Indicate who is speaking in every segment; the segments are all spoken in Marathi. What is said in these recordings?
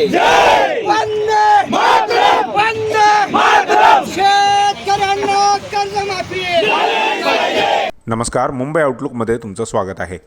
Speaker 1: वंदे वंदे शेतकऱ्यांना कर्जमाफी! नमस्कार मुंबई आउटलुकमध्ये तुमचं स्वागत आहे.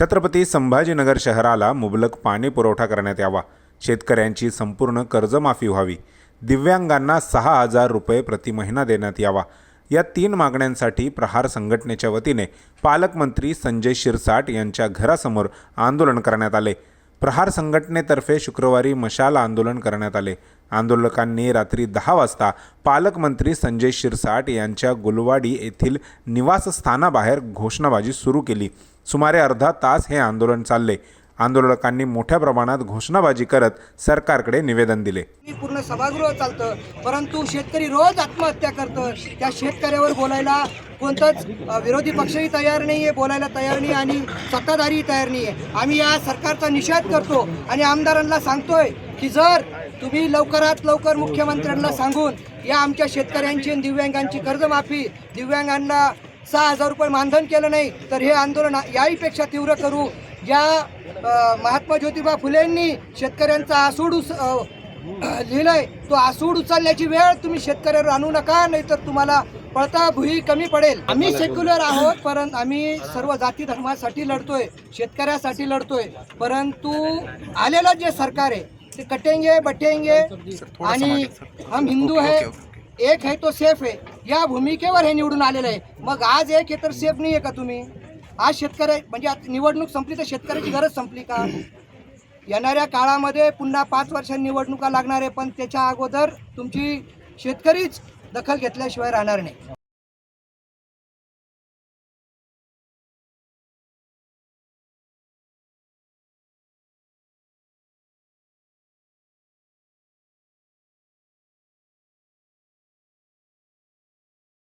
Speaker 1: छत्रपती संभाजीनगर शहराला मुबलक पाणी पुरवठा करण्यात यावा. शेतकऱ्यांची संपूर्ण कर्जमाफी व्हावी. दिव्यांगांना सहा हजार रुपये प्रति महिना देण्यात यावा. या तीन मागण्यांसाठी प्रहार संघटनेच्या वतीने पालकमंत्री संजय शिरसाट यांच्या घरासमोर आंदोलन करण्यात आले. प्रहार संघटनेतर्फे शुक्रवारी मशाल आंदोलन करण्यात आले. आंदोलकांनी रात्री दहा वाजता पालकमंत्री संजय शिरसाट यांच्या गुलवाडी येथील निवासस्थानाबाहेर घोषणाबाजी सुरू केली. सुमारे अर्धा तास हे आंदोलन चालले. आंदोलकांनी मोठ्या प्रमाणात घोषणाबाजी करत सरकारकडे निवेदन दिले.
Speaker 2: पूर्ण सभागृह चालतं परंतु शेतकरी रोज आत्महत्या करतं. त्या शेतकऱ्यावर बोलायला कोणतंच विरोधी पक्षही तयार नाही आहे बोलायला तयार नाही आणि सत्ताधारीही तयार नाही आहे आम्ही या सरकारचा निषेध करतो आणि आमदारांना सांगतोय की जर तुम्ही लवकरात लवकर मुख्यमंत्र्यांना सांगून या आमच्या शेतकऱ्यांची आणि दिव्यांगांची कर्जमाफी दिव्यांगांना सहा हजार रुपये मानधन केलं नाही तर हे आंदोलन याहीपेक्षा तीव्र करू. या अ, महात्मा ज्योतिबा फुलेंनी शेतकऱ्यांचा आसूड उस लिहिलंय तो आसूड उचलण्याची वेळ तुम्ही शेतकऱ्यावर आणू नका नाहीतर तुम्हाला पळता भुई कमी पडेल. आम्ही सेक्युलर आहोत परंतु आम्ही सर्व जाती धर्मासाठी लढतोय शेतकऱ्यासाठी लढतोय परंतु आलेलं जे सरकार आहे ते कटेंगे बटेंगे आणि हम हिंदू है एक है तो सेफ आहे या भूमिकेवर हे निवडून आलेलं आहे. मग आज एक आहे तर सेफ नाही आहे का तुम्ही? आज शेतकरी म्हणजे आता निवडणूक संपली तर शेतकऱ्याची गरज संपली का? येणाऱ्या काळामध्ये पुन्हा पाच वर्षांनी निवडणुका लागणार आहे पण त्याच्या अगोदर तुमची शेतकरीच दखल घेतल्याशिवाय राहणार नाही.